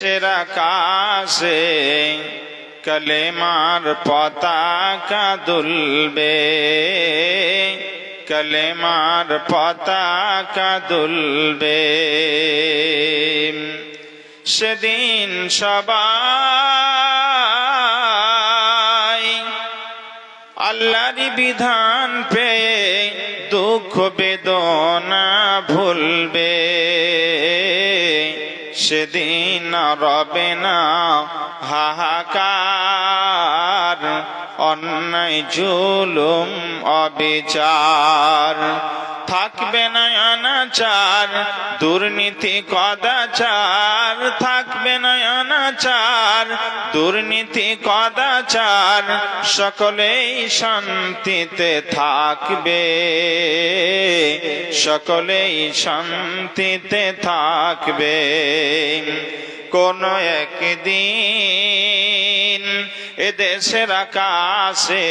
দেশের আকাশে কলেমার পতাকা দুলবে কলেমার পতাকা দুলবে সেদিন সবাই আল্লাহরই বিধান পেয়ে দুঃখ বেদনা ভুলবে সেদিন রবে না হাহাকার। অন্যায়, জুলুম, অবিচার। থাকবে না অনাচার, দুর্নীতি কদাচার। থাকবে না অনাচার, দুর্নীতি কদাচার। সকলেই শান্তিতে থাকবে। সকলেই শান্তিতে থাকবে। কোন একদিন এদেশের আকাশে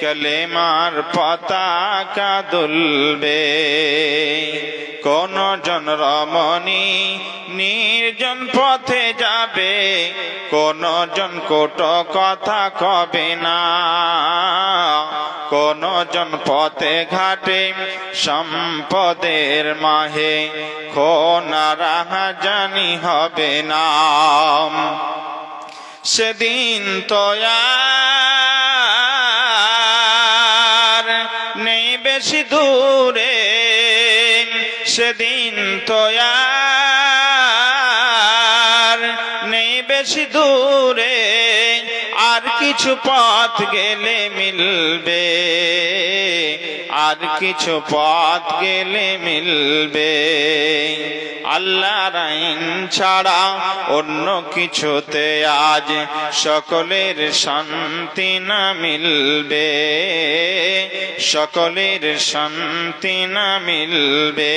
কলেমার পতাকা দুলবে কোন জন রমণী নির্জন পথে যাবে, কোন জন কোট কথা কবে না। কোন জন পথে ঘাটে সম্পদের মাহে, খোনা রাহা জানি হবে না সেদিন তয়ার নেই বেশি দূরে, সেদিন তয়ার নেই বেশি দূরে, আর কিছু পথ গেলে মিলবে। আর কিছু পথ গেলে মিলবে। আল্লাহর আইন ছাড়া অন্য কিছুতে আজ সকলের শান্তি না মিলবে। সকলের শান্তি না মিলবে।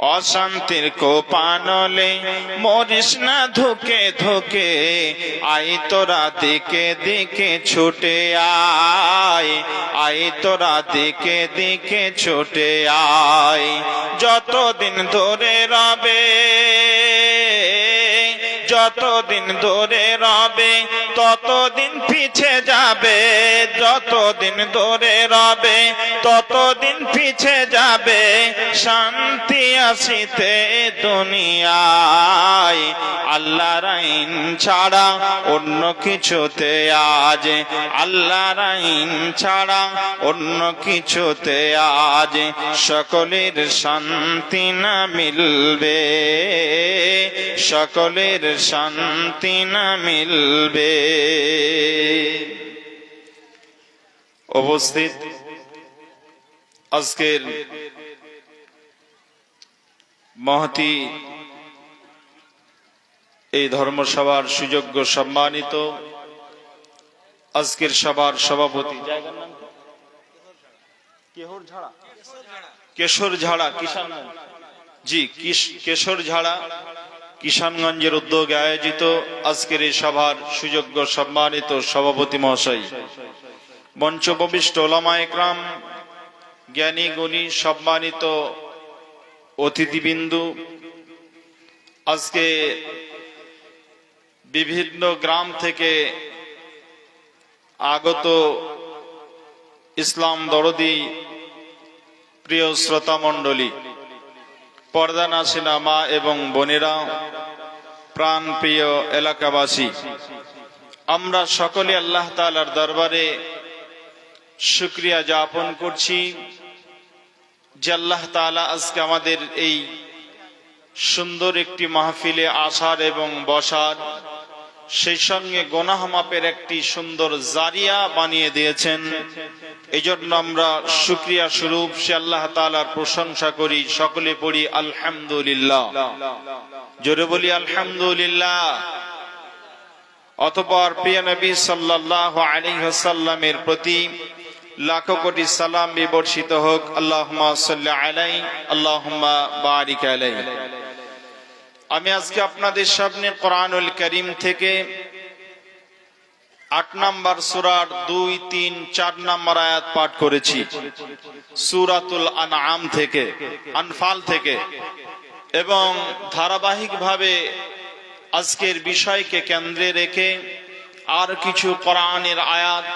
অশান্তির কোপানলে মরিস না ধুকে ধুকে, আই তোরা দিকে দিকে ছুটে আয়, আই তোরা দিকে দিকে ছুটে আয়, যতদিন ধরে রবে যতদিন ধরে রবে, ততদিন পিছে যাবে। যতদিন ধরে রবে, ততদিন পিছে যাবে। শান্তি আসিতে দুনিয়ায় আল্লাহর আইন ছাড়া অন্য কিছুতে আজ, আল্লাহর আইন ছাড়া অন্য কিছুতে আজ সকলের শান্তি না মিলবে। সকলের শান্তি না মিলবে। উপস্থিত আজকের মহতি এই ধর্মসভার সুযোগ্য সম্মানিত আজকের সভার সভাপতি। কেশর ঝাড়া কিষানগঞ্জ জি কিশ- কেশর ঝাড়া। কিষানগঞ্জের উদ্যোগে আয়োজিত আজকের এই সভার সুযোগ্য সম্মানিত সভাপতি মহাশয়। মঞ্চপবিষ্ট ওলামা একরাম, জ্ঞানী, গুণী, সম্মানিত অতিথিবিন্দু, আজকে বিভিন্ন গ্রাম থেকে আগত ইসলাম দরদি প্রিয় শ্রোতা মণ্ডলী পর্দা নাসিনা মা এবং বোনেরা প্রাণ প্রিয় এলাকাবাসী, আমরা সকলে আল্লাহ তালার দরবারে শুক্রিয়া যাপন করছি যে আল্লাহ তালা আজকে আমাদের এই সুন্দর একটি মাহফিলে আসার এবং বসার সেই সঙ্গে গোনাহ মাপের একটি সুন্দর জারিয়া বানিয়ে দিয়েছেন। এই জন্য আমরা শুক্রিয়া স্বরূপ, সে আল্লাহ তালার প্রশংসা করি, সকলে পড়ি আলহামদুলিল্লাহ। জোরে বলি আলহামদুলিল্লাহ। অতপর প্রিয় নবী সাল্লাহ আলিহাসাল্লামের প্রতি লাখো কোটি সালাম বিবর্ষিত হোক। আল্লাহ আলাই আল্লাহ বারিক আলাই আমি আজকে আপনাদের সামনে কোরআনুল করিম থেকে আট নাম্বার সুরার দুই, তিন, চার নাম্বার আয়াত পাঠ করেছি। সুরাতুল আনআম থেকে, আনফাল থেকে। এবং ধারাবাহিকভাবে আজকের বিষয়কে কেন্দ্রে রেখে আর কিছু কোরআনের আয়াত,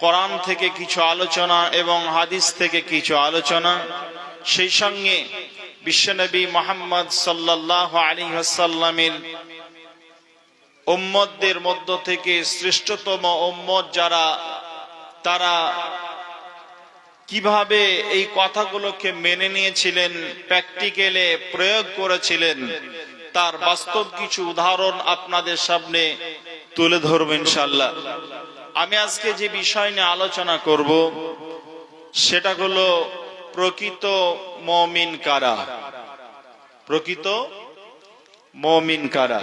কোরআন থেকে কিছু আলোচনা এবং হাদিস থেকে কিছু আলোচনা, সেই সঙ্গে বিশ্বনবী মোহাম্মদ সাল্লাহ আলী হাসাল্লামের উম্মতদের মধ্য থেকে শ্রেষ্ঠতম উম্মত যারা, তারা কীভাবে এই কথাগুলোকে মেনে নিয়েছিলেন, প্র্যাকটিক্যালে প্রয়োগ করেছিলেন, তার বাস্তব কিছু উদাহরণ আপনাদের সামনে তুলে ধরব ইনশাল্লাহ আমি আজকে যে বিষয় নিয়ে আলোচনা করব, সেটা হলো প্রকৃত মমিন কারা? প্রকৃত মমিন কারা?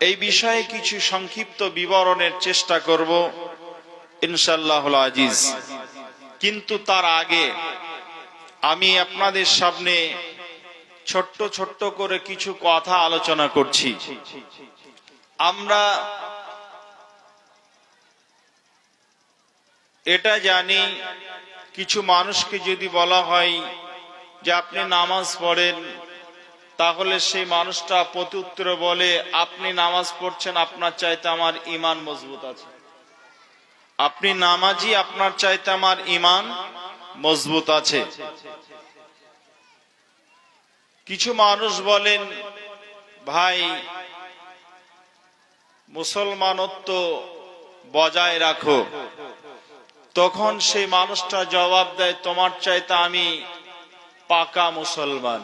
এই বিষয়ে কিছু সংক্ষিপ্ত বিবরণের চেষ্টা করব ইনশাল্লাহ আজিজ। কিন্তু তার আগে আমি আপনাদের সামনে ছোট্ট ছোট্ট করে কিছু কথা আলোচনা করছি। আমরা এটা জানি কিছু মানুষকে যদি বলা হয় যে আপনি নামাজ পড়েন, তাহলে সেই মানুষটা প্রত্যুত্তরে বলে, আপনি নামাজ পড়ছেন, আপনার চাইতে আমার ইমান মজবুত আছে। আপনি নামাজি, আপনার চাইতে আমার ইমান মজবুত আছে। কিছু মানুষ বলেন, ভাই, মুসলমানত্ব বজায় রাখো। তখন সেই মানুষটা জবাব দেয়, তোমার চাইতে আমি পাকা মুসলমান।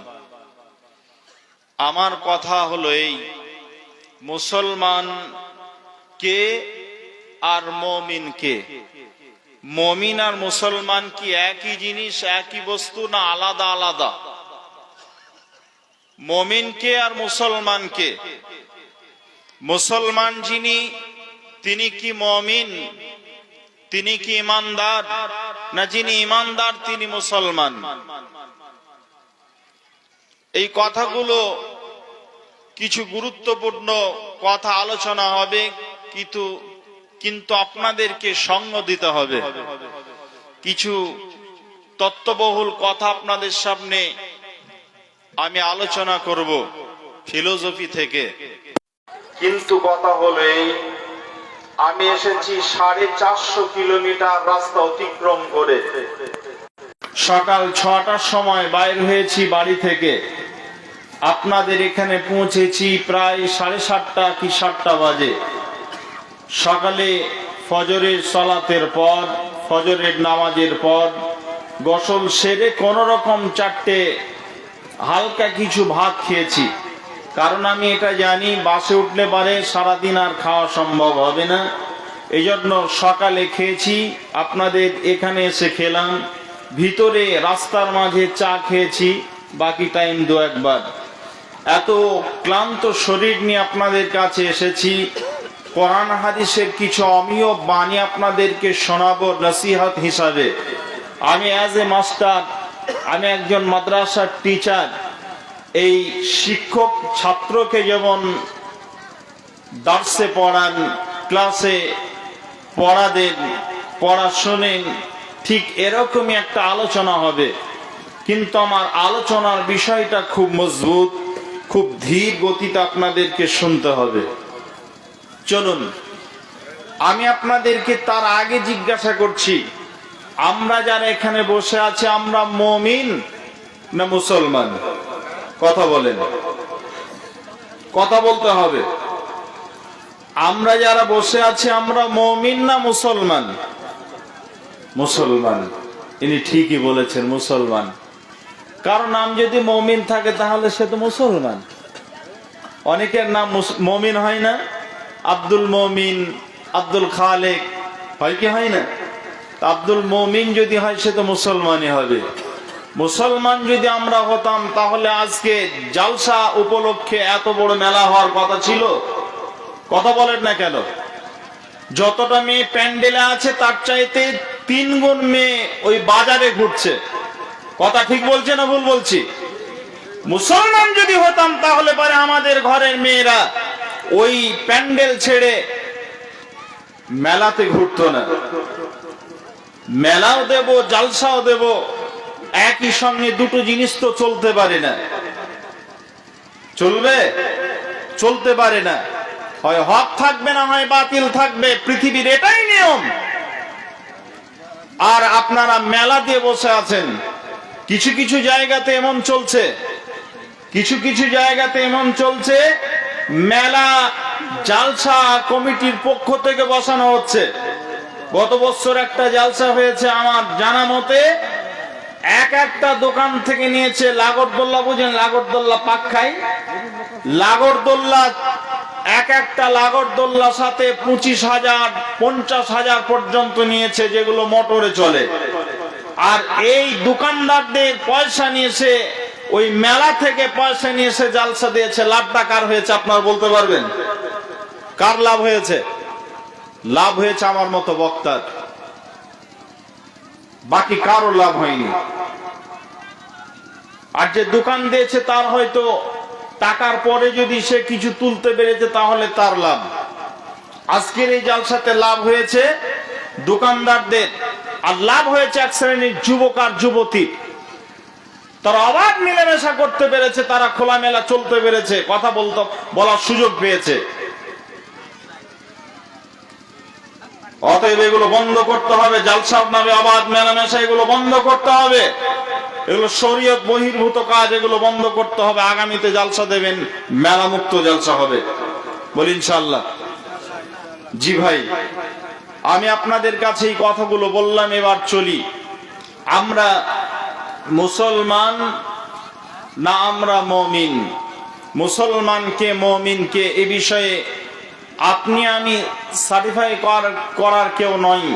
আমার কথা হলো এই, মুসলমান কে আর মমিন কে? মমিন আর মুসলমান কি একই জিনিস, একই বস্তু না আলাদা আলাদা? মমিন কে আর মুসলমান কে? মুসলমান যিনি, তিনি কি মমিন? তিনি কি ইমানদার? না যিনি ইমানদার, তিনি মুসলমান। এই কথাগুলো কিছু গুরুত্বপূর্ণ কথা আলোচনা হবে, কিন্তু কিন্তু আপনাদেরকে সঙ্গ দিতে হবে। কিছু তত্ত্ববহুল কথা আপনাদের সামনে আমি আলোচনা করব, ফিলোসফি থেকে। কিন্তু কথা হলো এই আমি এসেছি সাড়ে চারশো কিলোমিটার রাস্তা অতিক্রম করে। সকাল ছটার সময় বাইর হয়েছি বাড়ি থেকে। আপনাদের এখানে পৌঁছেছি প্রায় সাড়ে সাতটা কি সাতটা বাজে। সকালে ফজরের সলাতের পর, ফজরের নামাজের পর, গোসল সেরে কোন রকম চারটে হালকা কিছু ভাত খেয়েছি। কারণ আমি এটা জানি, বাসে উঠলে পারে সারাদিন আর খাওয়া সম্ভব হবে না। এই জন্য সকালে খেয়েছি, আপনাদের এখানে এসে খেলাম। ভিতরে, রাস্তার মাঝে চা খেয়েছি, বাকি টাইম দু একবার। এত ক্লান্ত শরীর নিয়ে আপনাদের কাছে এসেছি। কোরআন হাদিসের কিছু অমীয় বাণী আপনাদেরকে শোনাবো নসিহত হিসাবে। আমি অ্যাজ এ মাস্টার আমি একজন মাদ্রাসার টিচার এই শিক্ষক ছাত্রকে যেমন দার্সে পড়ান, ক্লাসে পড়া দেন পড়া শোনেন ঠিক এরকমই একটা আলোচনা হবে। কিন্তু আমার আলোচনার বিষয়টা খুব মজবুত, খুব ধীর গতিতে আপনাদেরকে শুনতে হবে। চলুন, আমি আপনাদেরকে তার আগে জিজ্ঞাসা করছি, আমরা যারা এখানে বসে আছি, আমরা মমিন না মুসলমান? কথা বলেন। কথা বলতে হবে। আমরা যারা বসে আছি, আমরা মমিন না মুসলমান? মুসলমান। ইনি ঠিকই বলেছেন, মুসলমান। কারণ নাম যদি মমিন থাকে, তাহলে সে তো মুসলমান। অনেকের নাম মমিন হয় না। আব্দুল মমিন, আব্দুল খালেক, হয় কি হয় না? আব্দুল মমিন যদি হয়, সে তো মুসলমানই হবে। মুসলমান যদি আমরা হতাম, তাহলে আজকে জালসা উপলক্ষে এত বড় মেলা হওয়ার কথা ছিল? কথা বলেন না কেন? যতটা মেয়ে প্যান্ডেলে আছে, তার চাইতে তিন গুণ মেয়ে ওই বাজারে ঘুরছে। কথা ঠিক বলছে না ভুল বলছি? মুসলমান যদি হতাম, তাহলে পরে আমাদের ঘরের মেয়েরা ওই প্যান্ডেল ছেড়ে মেলাতে ঘুরতো না। মেলাও দেব, জালসাও দেব একই সঙ্গে দুটো জিনিস তো চলতে পারে না। চলবে? চলতে পারে না। হয় হক থাকবে না, হয় বাতিল থাকবে। পৃথিবীর এটাই নিয়ম। আর আপনারা মেলা দিয়ে বসে আছেন। কিছু কিছু জায়গাতে এমন চলছে। কিছু কিছু জায়গাতে এমন চলছে, মেলা জালসা কমিটির পক্ষ থেকে বসানো হচ্ছে। গত বছর একটা জালসা হয়েছে আমার জানা মতে এক একটা দোকান থেকে নিয়েছে লাগরদোল্লা বুঝেন লাগরদোল্লা পাক খাই। লাগরদোল্লা এক একটা লাগরদোল্লার সাথে পঁচিশ হাজার, পঞ্চাশ হাজার পর্যন্ত নিয়েছে, যেগুলো মোটরে চলে। আর এই দোকানদারদের পয়সা নিয়েছে ওই মেলা থেকে পয়সা নিয়েছে জালসা দিয়েছে, লাভটা কার হয়েছে আপনার বলতে পারবেন? কার লাভ হয়েছে? লাভ হয়েছে আমার মতো বক্তার। বাকি কারও লাভ হয়নি। আর যে দোকান দিয়েছে তার হয়তো টাকার পরে যদি সে কিছু তুলতে পেরেছে তাহলে তার লাভ। আজকের এই জালসাতে লাভ হয়েছে দোকানদারদের, আর লাভ হয়েছে এক শ্রেণির যুবক আর যুবতী। তারা অবাধ মিলেমিশা করতে পেরেছে, তারা খোলামেলা চলতে পেরেছে, কথা বলতে, বলার সুযোগ পেয়েছে। অতএব এগুলো বন্ধ করতে হবে জালসাব নামে অবাধ মেলামেশা এগুলো বন্ধ করতে হবে। এগুলো শরীয়ত বহির্ভূত কাজ, এগুলো বন্ধ করতে হবে। আগামীতে জালসা দেবেন মেলা মুক্ত জালসা হবে। বলি ইনশাল্লাহ জি ভাই, আমি আপনাদের কাছে এই কথাগুলো বললাম, এবার চলি। আমরা মুসলমান না আমরা মমিন? মুসলমানকে মমিনকে এ বিষয়ে আপনি আমি সার্টিফাই করার কেউ নয়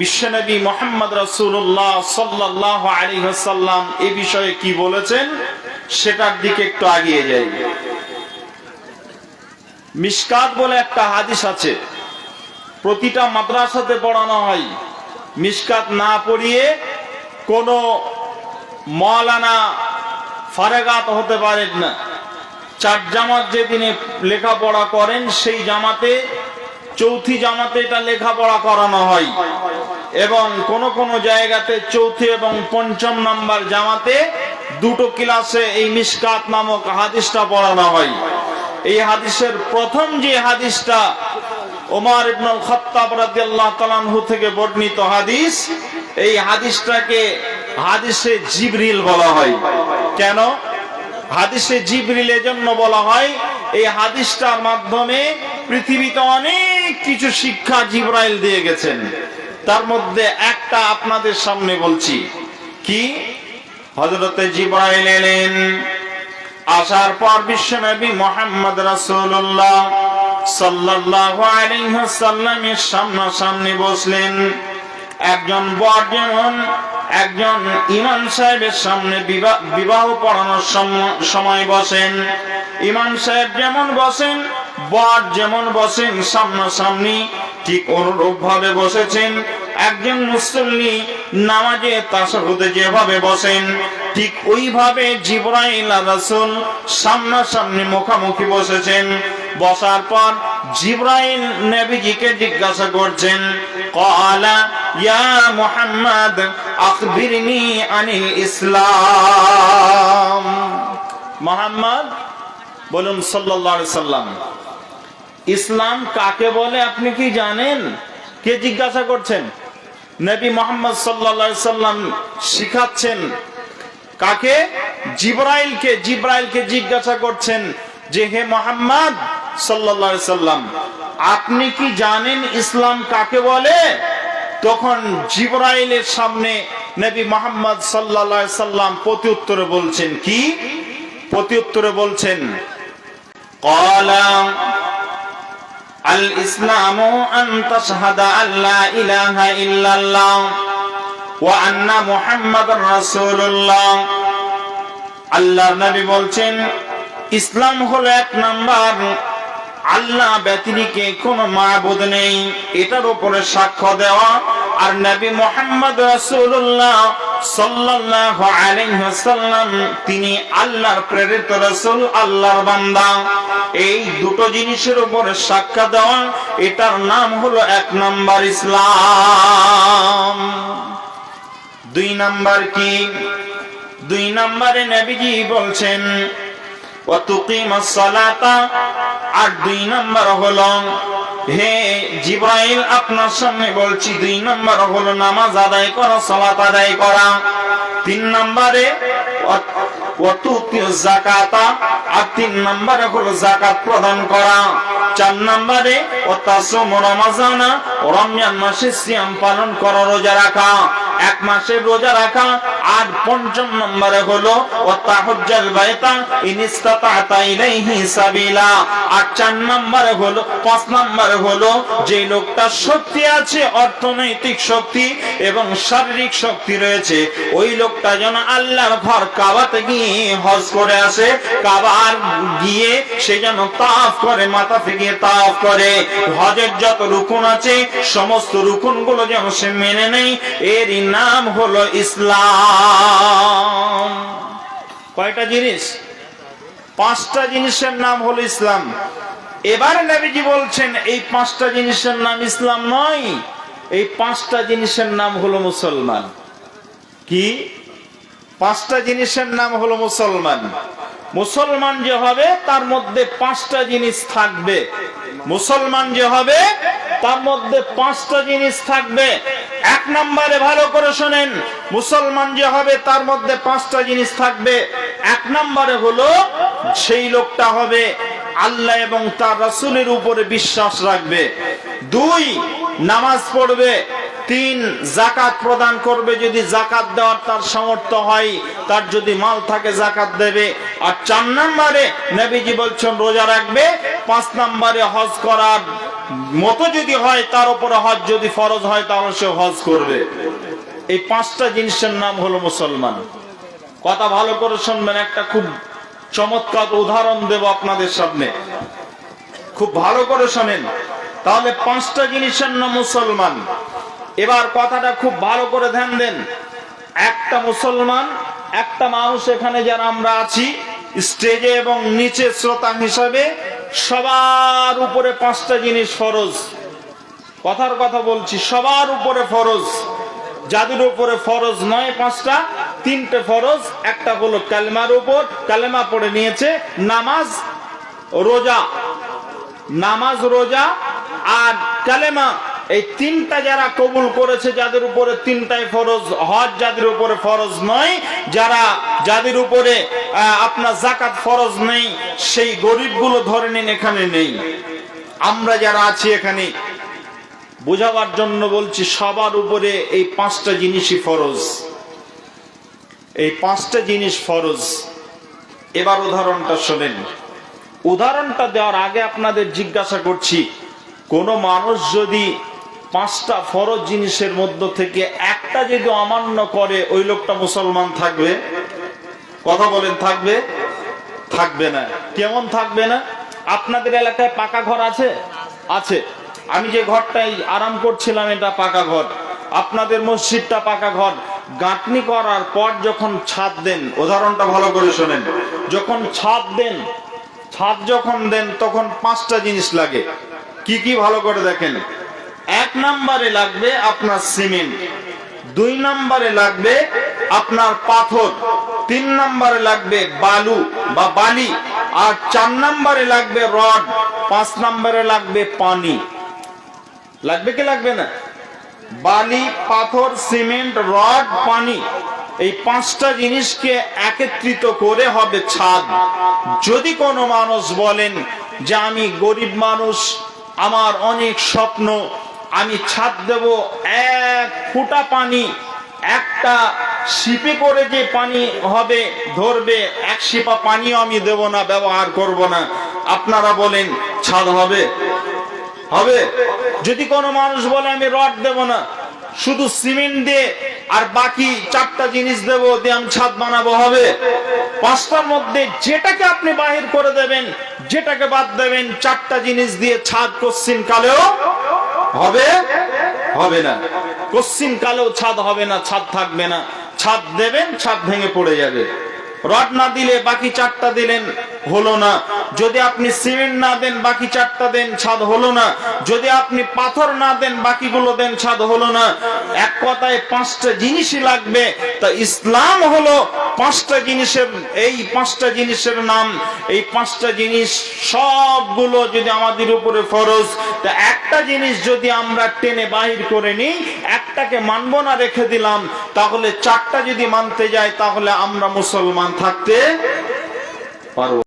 বিশ্বনবী মোহাম্মদ রসুল্লাহ সাল্লাহ আলী হাসাল্লাম এ বিষয়ে কি বলেছেন, সেটার দিকে একটু আগিয়ে যাই। মিসকাত বলে একটা হাদিস আছে, প্রতিটা মাদ্রাসাতে পড়ানো হয়। মিসকাত না পড়িয়ে কোনো মৌলানা ফারেগাত হতে পারেন না। চার জামাত যেদিনে লেখাপড়া করেন, সেই জামাতে, চৌথি জামাতে এটা লেখাপড়া করানো হয়। এবং কোন কোন জায়গাতে চৌথি এবং পঞ্চম নাম্বার জামাতে দুটো ক্লাসে এই মিসকাত নামক হাদিসটা পড়ানো হয়। এই হাদিসের প্রথম যে হাদিসটা ওমর ইবনুল খাত্তাব রাদিয়াল্লাহু তাআলাহু থেকে বর্ণিত হাদিস, এই হাদিসটাকে হাদিসে জিবরিল বলা হয়। কেন? হাদিসে জিবরিল জন্য বলা হয়, এই হাদিসটার মাধ্যমে পৃথিবীতে অনেক কিছু শিক্ষা জিব্রাইল দিয়ে গেছেন। তার মধ্যে একটা আপনাদের সামনে বলছি। কি? হজরতে জিব্রাইল এলেন, আসার পর বিশ্বনবী মোহাম্মদ রাসূলুল্লাহ সাল্লাল্লাহু আলাইহি ওয়াসাল্লামের সামনাসামনি বসলেন। একজন বর যেমন একজন ইমাম সাহেবের সামনে বিবাহ- পড়ানোর সম- সময় বসেন। ইমাম সাহেব যেমন বসেন বর যেমন বসেন, সামনাসামনি ঠিক অনুরূপ ভাবে বসেছেন। একজন মুসল্লি নামাজে তাসাহুদে যেভাবে বসেন, ঠিক ওইভাবে জিব্রাইল রাসূল সামনাসামনি মুখামুখি বসেছেন। বসার পর জিব্রাইল নবীজিকে জিজ্ঞাসা করছেন ক্বালা ইয়া মুহাম্মদ আখবিরনি আনিল ইসলাম মুহাম্মদ বলুন সাল্লাল্লাহু আলাইহি সাল্লাম, ইসলাম কাকে বলে আপনি কি জানেন? কে জিজ্ঞাসা করছেন? নবী মোহাম্মদ সাল্লাল্লাহু সাল্লাম শিখাচ্ছেন। কাকে? জিব্রাইলকে জিব্রাইলকে জিজ্ঞাসা করছেন যে, হে মোহাম্মদ আলাইহি সাল্লাম আপনি কি জানেন ইসলাম কাকে বলে? তখন জিব্রাইলের সামনে নবী মোহাম্মদ সাল্লা সাল্লাম প্রত্যুত্তরে বলছেন কি? প্রত্যুত্তরে বলছেন আন ইলাহা ওয়া নবী বলছেন, ইসলাম হলো এক নাম্বার আল্লাহ ব্যতিরিকে কোনো মাবুদ নেই। এটার উপরে সাক্ষ্য দেওয়া। আর নবী মোহাম্মদ রাসূলুল্লাহ সাল্লাল্লাহু আলাইহি ওয়াসাল্লাম, তিনি আল্লাহর প্রেরিত রাসূল, আল্লাহর বান্দা। এই দুটো জিনিসের উপরে সাক্ষ্য দেওয়া, এটার নাম হলো এক নাম্বার ইসলাম। দুই নাম্বার কি? দুই নম্বরে নবীজি বলছেন আর দুই নাম্বার হলো, হে জিব্রাইল, আপনার সামনে বলছি, দুই নাম্বার হলো নামাজ আদায় করা, সালাত আদায় করা। তিন নম্বরে জাকাতা আর তিন নম্বরে হলো জাকাত প্রদান করা। চার নম্বরে রমাজানা, রমজান মাসে সিয়াম পালন করা, রোজা রাখা। এক মাসের রোজা রাখা, আর পঞ্চম নম্বরে হলো যে লোকটা শক্তি আছে, অর্থনৈতিক শারীরিক ওই লোকটা যেন কাবাতে গিয়ে হজ করে আসে গিয়ে সে যেন তাফ করে, মাথা থেকে তাফ করে। হজের যত রুকুন আছে, সমস্ত রুকুনগুলো যেন সে মেনে নেই এরই নাম হলো ইসলাম। কয়টা জিনিস? পাঁচটা জিনিসের নাম হলো ইসলাম। এবার নবীজি বলছেন, এই পাঁচটা জিনিসের নাম ইসলাম নয়, এই পাঁচটা জিনিসের নাম হলো মুসলমান। কি? পাঁচটা জিনিসের নাম হলো মুসলমান। মুসলমান যে হবে, তার মধ্যে পাঁচটা জিনিস থাকবে। মুসলমান যে হবে, তার মধ্যে পাঁচটা জিনিস থাকবে। এক নম্বরে ভালো করে শোনেন, মুসলমান যে হবে, তার মধ্যে পাঁচটা জিনিস থাকবে। এক নম্বরে হলো, সেই লোকটা হবে আল্লাহ এবং তার রাসূলের উপরে বিশ্বাস রাখবে। দুই, নামাজ পড়বে। তিন জাকাত প্রদান করবে। যদি জাকাত দেওয়ার তার সামর্থ্য হয়, তার যদি মাল থাকে জাকাত দেবে। আর চার নম্বরে নবীজি বলছেন, রোজা রাখবে। পাঁচ নম্বরে হজ করার মতো যদি হয়, তার উপরে হজ যদি ফরজ হয়, তাহলে সে হজ করবে। এই পাঁচটা জিনিসের নাম হলো মুসলমান। কথা ভালো করে শুনবেন, একটা খুব চমৎকার উদাহরণ দেব আপনাদের সামনে। খুব ভালো করে শোনেন। তাহলে পাঁচটা জিনিসের নাম মুসলমান। এবার কথাটা খুব ভালো করে ধ্যান দেন। একটা মুসলমান, একটা মানুষ এখানে যারা আমরা আছি স্টেজে এবং নিচে শ্রোতা হিসাবে সবার উপরে পাঁচটা জিনিস ফরজ। কথার কথা বলছি, সবার উপরে ফরজ। যাদের উপরে ফরজ নয় পাঁচটা, তিনটে ফরজ, একটা হলো কালেমার উপর, কালেমা পড়ে নিয়েছে, নামাজ, রোজা। নামাজ, রোজা আর কালেমা। এই তিনটা যারা কবুল করেছে যাদের উপরে তিনটাই ফরজ, হজ যাদের উপরে ফরজ নয়, যারা, যাদের উপরে আপনার জাকাত ফরজ নেই, সেই গরিবগুলো ধরে নিন এখানে নেই। আমরা যারা আছি এখানে, বোঝাবার জন্য বলছি সবার উপরে এই পাঁচটা জিনিসই ফরজ। এই পাঁচটা জিনিস ফরজ। এবার উদাহরণটা শোনেন। উদাহরণটা দেওয়ার আগে আপনাদের জিজ্ঞাসা করছি, কোন মানুষ যদি পাঁচটা ফরজ জিনিসের মধ্য থেকে একটা যদি অমান্য করে ওই লোকটা মুসলমান থাকবে, কথা বলেন, থাকবে? থাকবে না। কেমন থাকবে না? আপনাদের এলাকায় পাকা ঘর আছে? আছে। আমি যে ঘরটাই আরাম করছিলাম, এটা পাকা ঘর। আপনাদের মসজিদটা পাকা ঘর। গাঁথনি করার পর যখন ছাদ দেন, উদাহরণটা ভালো করে শোনেন। যখন ছাদ দেন, ছাদ যখন দেন, তখন পাঁচটা জিনিস লাগে। কি কি ভালো করে দেখেন? এক নম্বরে লাগবে আপনার সিমেন্ট, দুই নম্বরে লাগবে আপনার পাথর, তিন নম্বরে লাগবে বালু বা বালি, আর চার নম্বরে লাগবে রড, পাঁচ নম্বরে লাগবে পানি। লাগবে কি লাগবে না? বালি, পাথর, সিমেন্ট, রড, পানি, এই পাঁচটা জিনিসকে একত্রিত করে হবে ছাদ। যদি কোনো মানুষ বলেন যে আমি গরিব মানুষ, আমার অনেক স্বপ্ন আমি ছাদ দেব এক ফুটা পানি, একটা শিপে করে যে পানি হবে, ধরবে, এক শিপা পানিও আমি দেব না, ব্যবহার করব না। আপনারা বলেন, ছাদ হবে? হবে। যদি কোনো মানুষ বলে, আমি রড দেব না, শুধু সিমেন্ট দিয়ে আর বাকি চারটা জিনিস দেবো দিয়ে আমি ছাদ বানাবো, হবে? পাঁচটার মধ্যে যেটাকে আপনি বাহির করে দেবেন, যেটাকে বাদ দেবেন, চারটা জিনিস দিয়ে ছাদ কোশ্চিন কালেও হবে? হবে না। কশ্চিন কালেও ছাদ হবে না, ছাদ থাকবে না। ছাদ দেবেন, ছাদ ভেঙে পড়ে যাবে। রড না দিলে, বাকি চারটা দিলেন হলো না। যদি আপনি সিমেন্ট না দেন, বাকি চারটা দেন, ছাদ হলো না। যদি আপনি পাথর না দেন, বাকিগুলো দেন, ছাদ হলো না। এক কথায় পাঁচটা জিনিসই লাগবে। তা ইসলাম হলো পাঁচটা জিনিসের, এই পাঁচটা জিনিসের নাম। এই পাঁচটা জিনিস সবগুলো যদি আমাদের উপরে ফরজ, তা একটা জিনিস যদি আমরা টেনে বাহির করে নিই, একটাকে মানবো না রেখে দিলাম, তাহলে চারটা যদি মানতে যাই তাহলে আমরা মুসলমান থাকতে পারব।